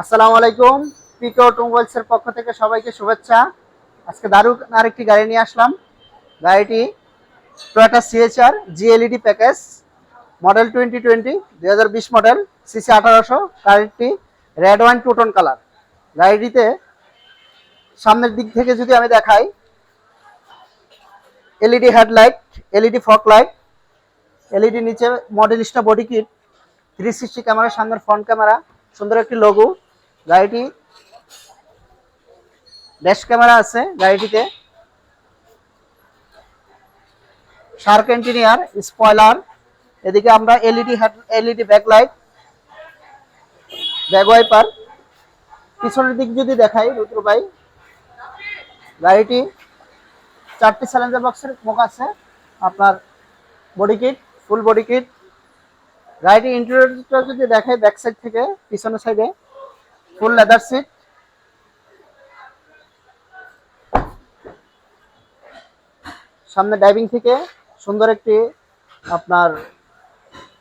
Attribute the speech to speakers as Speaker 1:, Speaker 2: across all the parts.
Speaker 1: আসসালামু আলাইকুম, পিকে অটোমোবাইলসের পক্ষ থেকে সবাইকে শুভেচ্ছা। আজকে দারুণ আরেকটি গাড়ি নিয়ে আসলাম। গাড়িটি Toyota CHR GLED package model twenty twenty দুই হাজার বিশ মডেল সিসি আঠারোশো, গাড়িটি red wine two tone colour গাড়িটিতে সামনের দিক থেকে যদি আমি দেখাই LED headlight LED fog light LED নিচে Modellista body kit three sixty camera সামনের ফ্রন্ট ক্যামেরা সুন্দর একটি লোগো গাড়িটি ড্যাশ ক্যামেরা আছে গাড়িটিতে। শার্ক ইঞ্জিনিয়ার স্পয়লার এদিকে আমরা LED LED backlight back wiper পিছনের দিক যদি দেখাই, রুদ্র ভাই, গাড়িটি চারটি স্যালেঞ্জার বক্সের মুখ আছে। আপনার body kit full body kit গাড়িটি ইন্টেরিয়রটা যদি দেখাই ব্যাক সাইড থেকে, পিছনের সাইডে ফুল লেদার সিট সামনে ডাইভিং থেকে সুন্দর একটি আপনার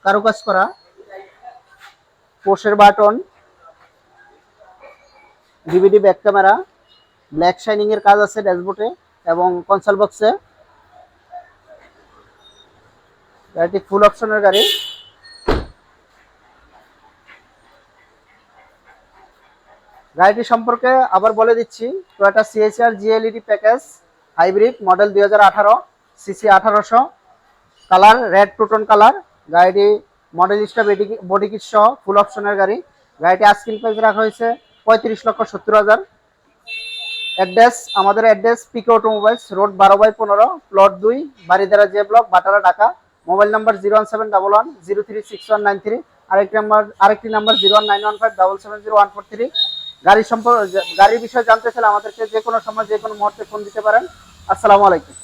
Speaker 1: কারুকাজ করা পোষের button DVD back camera black shining এর কাজ আছে ড্যাশবোর্ডে এবং কনসোল বক্সে গাড়িটি ফুল অপশনের গাড়ি। গাড়িটি সম্পর্কে আবার বলে দিচ্ছি Toyota CHR GLED package hybrid model দুই হাজার আঠারো সিসি আঠারোশো কালার রেড প্রোটন কালার গাড়িটি মডেল মডেলিস্টা বডি কিট সহ ফুল অপশনের গাড়ি। গাড়িটি আস্কিং প্রাইস রাখা হয়েছে পঁয়ত্রিশ লক্ষ সত্তর হাজার। অ্যাড্রেস আমাদের অ্যাড্রেস পিকে অটোমোবাইলস রোড বারো বাই পনেরো প্লট দুই Baridhara J block Bhatara, Dhaka. Mobile number zero one seven double one zero three six one nine three আরেকটি নাম্বার আরেকটি number zero one nine one five double seven zero one four three গাড়ির সম্পর্ক গাড়ির বিষয়ে জানতে চাইলে আমাদেরকে যে কোনো সময় যে কোনো মুহূর্তে ফোন দিতে পারেন। আসসালামু আলাইকুম।